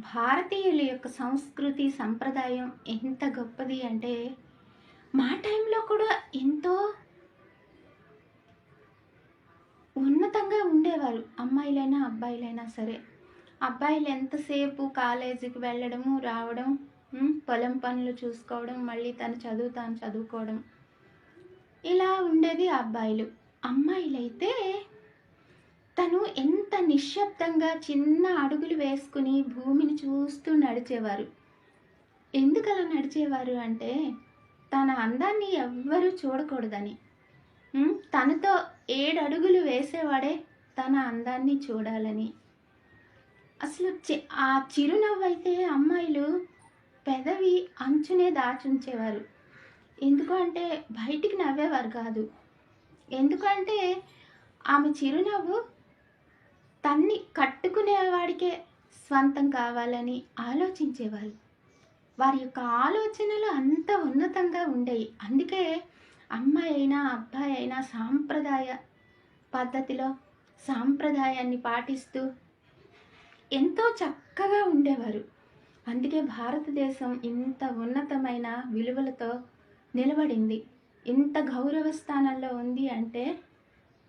భారతీయుల యొక్క సంస్కృతి సంప్రదాయం ఎంత గొప్పది అంటే మా టైంలో కూడా ఎంతో ఉన్నతంగా ఉండేవారు. అమ్మాయిలైనా అబ్బాయిలైనా సరే. అబ్బాయిలు ఎంతసేపు కాలేజీకి వెళ్ళడము రావడం పొలం పనులు చూసుకోవడం మళ్ళీ తను చదువు తాను చదువుకోవడం. ఇలా ఉండేది అబ్బాయిలు. అమ్మాయిలైతే తను ఎంత నిశ్శబ్దంగా చిన్న అడుగులు వేసుకుని భూమిని చూస్తూ నడిచేవారు. ఎందుకలా నడిచేవారు అంటే తన అందాన్ని ఎవ్వరూ చూడకూడదని. తనతో ఏడు అడుగులు వేసేవాడే తన అందాన్ని చూడాలని. అసలు చి- ఆ చిరునవ్వు అయితే అమ్మాయిలు పెదవి అంచునే దాచుంచేవారు. ఎందుకు అంటే బయటికి నవ్వేవారు కాదు. ఎందుకంటే ఆమె చిరునవ్వు తన్ని కట్టుకునేవాడికే స్వంతం కావాలని ఆలోచించేవారు వారి యొక్క ఆలోచనలు అంత ఉన్నతంగా ఉండేవి అందుకే అమ్మాయి అయినా అబ్బాయి అయినా సాంప్రదాయ పద్ధతిలో సాంప్రదాయాన్ని పాటిస్తూ ఎంతో చక్కగా ఉండేవారు. అందుకే భారతదేశం ఇంత ఉన్నతమైన విలువలతో నిలబడింది. ఇంత గౌరవ స్థానంలో ఉంది అంటే